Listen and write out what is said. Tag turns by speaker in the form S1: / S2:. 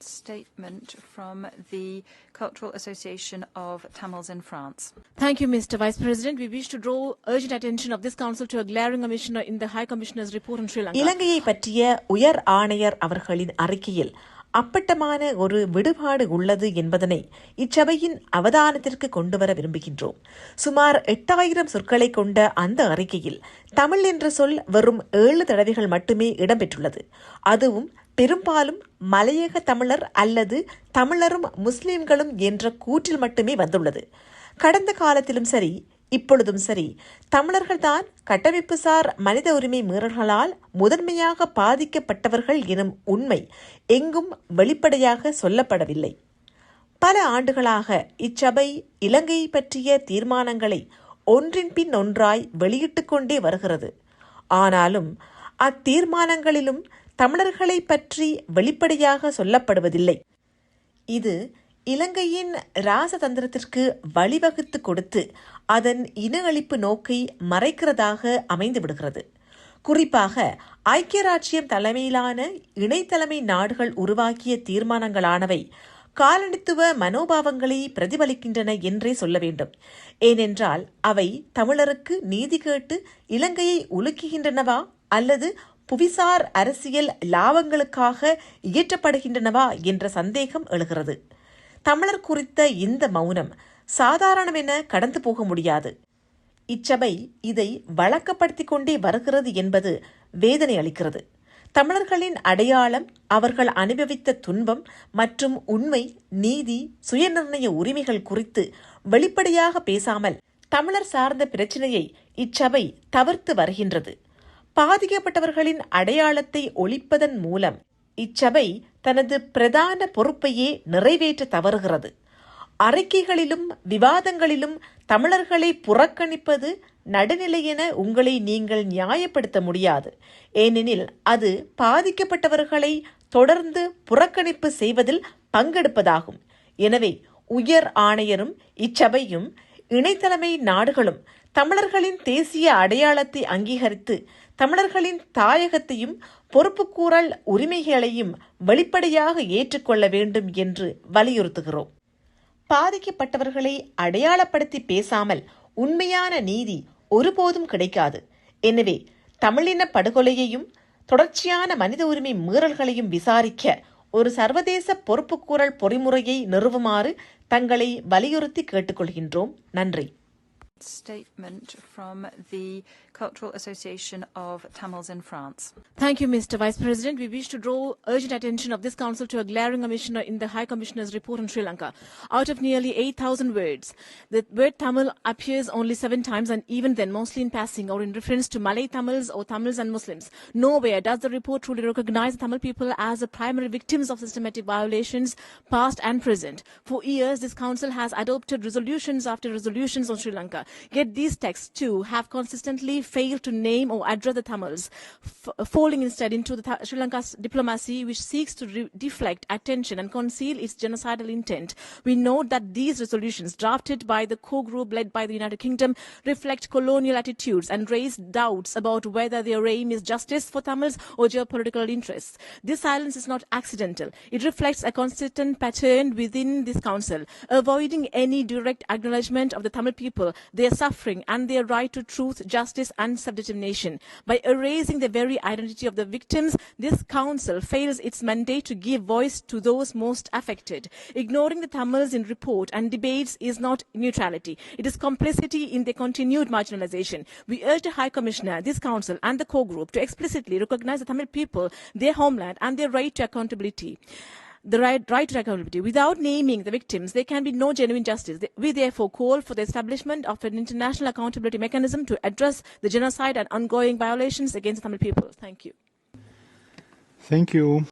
S1: statement from the Cultural Association of Tamils in France.
S2: Thank you, Mr. Vice President. We wish to draw urgent attention of this Council to a glaring omission in the High Commissioner's report on Sri Lanka.
S3: இலங்கையை பற்றிய உயர் ஆணையர் அவர்களின் அறிக்கையில் அப்பட்டமான ஒரு விடுபாடு உள்ளது என்பதனை இச்சபையின் அவதானத்திற்கு கொண்டுவர விரும்புகின்றோம் சுமார் எட்டாயிரம் சொற்களை கொண்ட அந்த அறிக்கையில் தமிழ் என்ற சொல் வெறும் ஏழு தடவைகள் மட்டுமே இடம்பெற்றுள்ளது அதுவும் பெரும்பாலும் மலையக தமிழர் அல்லது தமிழரும் முஸ்லிம்களும் என்ற கூற்றில் மட்டுமே வந்துள்ளது. கடந்த காலத்திலும் சரி இப்பொழுதும் சரி தமிழர்கள்தான் கட்டமைப்புசார் மனித உரிமை மீறல்களால் முதன்மையாக பாதிக்கப்பட்டவர்கள் எனும் உண்மை எங்கும் வெளிப்படையாக சொல்லப்படவில்லை. பல ஆண்டுகளாக இச்சபை இலங்கை பற்றிய தீர்மானங்களை ஒன்றின் பின் ஒன்றாய் வெளியிட்டு கொண்டே வருகிறது. ஆனாலும் அத்தீர்மானங்களிலும் தமிழர்களை பற்றி வெளிப்படையாக சொல்லப்படுவதில்லை. இது இலங்கையின் ராசதந்திரத்திற்கு வழிவகுத்து கொடுத்து அதன் இன அழிப்பு நோக்கை மறைக்கிறதாக அமைந்து விடுகிறது குறிப்பாக ஐக்கிய ராச்சியம் தலைமையிலான இணைத்தலைமை நாடுகள் உருவாக்கிய தீர்மானங்களானவை காலனித்துவ மனோபாவங்களை பிரதிபலிக்கின்றன என்றே சொல்ல வேண்டும். ஏனென்றால் அவை தமிழருக்கு நீதி கேட்டு இலங்கையை உலுக்குகின்றனவா அல்லது புவிசார் அரசியல் லாபங்களுக்காக இயற்றப்படுகின்றனவா என்ற சந்தேகம் எழுகிறது. தமிழர் குறித்த இந்த மௌனம் சாதாரணமென கடந்து போக முடியாது. இச்சபை இதை வழக்கப்படுத்திக் கொண்டே வருகிறது என்பது வேதனை அளிக்கிறது. தமிழர்களின் அடையாளம் அவர்கள் அனுபவித்த துன்பம் மற்றும் உண்மை நீதி சுயநிர்ணய உரிமைகள் குறித்து வெளிப்படையாக பேசாமல் தமிழர் சார்ந்த பிரச்சினையை இச்சபை தவிர்த்து வருகின்றது. பாதிக்கப்பட்டவர்களின் அடையாளத்தை ஒழிப்பதன் மூலம் இச்சபை தனது பிரதான பொறுப்பையே நிறைவேற்ற தவறுகிறது. அறிக்கைகளிலும் விவாதங்களிலும் தமிழர்களை புறக்கணிப்பது நடுநிலை என உங்களை நீங்கள் நியாயப்படுத்த முடியாது. ஏனெனில் அது பாதிக்கப்பட்டவர்களை தொடர்ந்து புறக்கணிப்பு செய்வதில் பங்கெடுப்பதாகும். எனவே உயர் ஆணையரும் இச்சபையும் இணைத்தலைமை நாடுகளும் தமிழர்களின் தேசிய அடையாளத்தை அங்கீகரித்து தமிழர்களின் தாயகத்தையும் பொறுப்புக்கூறல் உரிமைகளையும் வெளிப்படையாக ஏற்றுக்கொள்ள வேண்டும் என்று வலியுறுத்துகிறோம். பாதிக்கப்பட்டவர்களை அடையாளப்படுத்தி பேசாமல் உண்மையான நீதி ஒருபோதும் கிடைக்காது. எனவே தமிழின படுகொலையையும் தொடர்ச்சியான மனித உரிமை மீறல்களையும் விசாரிக்க ஒரு சர்வதேச பொறுப்புக்கூறல் பொறிமுறையை நிறுவுமாறு தங்களை வலியுறுத்தி கேட்டுக்கொள்கின்றோம். நன்றி.
S1: Statement from the Cultural Association of Tamils in France.
S2: Thank you, Mr. Vice President. We wish to draw urgent attention of this Council to a glaring omission in the High Commissioner's report on Sri Lanka. Out of nearly 8,000 words, the word Tamil appears only seven times and even then mostly in passing or in reference to Malay Tamils or Tamils and Muslims. Nowhere does the report truly recognize the Tamil people as the primary victims of systematic violations, past and present. For years, this Council has adopted resolutions after resolutions on Sri Lanka. Yet these texts too have consistently failed to name or address the Tamils, falling instead into the Tha- Sri Lanka's diplomacy, which seeks to deflect attention and conceal its genocidal intent. We note that these resolutions, drafted by the core group led by the United Kingdom, reflect colonial attitudes and raise doubts about whether their aim is justice for Tamils or geopolitical interests. This silence is not accidental. It reflects a consistent pattern within this council, avoiding any direct acknowledgement of the Tamil people, their suffering, and their right to truth, justice, and self-determination. By erasing the very identity of the victims, this council fails its mandate to give voice to those most affected. Ignoring the Tamils in report and debates is not neutrality. It is complicity in their continued marginalization. We urge the High Commissioner, this council, and the core group to explicitly recognize the Tamil people, their homeland, and their right to accountability the right, right to accountability. Without naming the victims, there can be no genuine justice. We therefore call for the establishment of an international accountability mechanism to address the genocide and ongoing violations against Tamil people. Thank you.
S4: Thank you.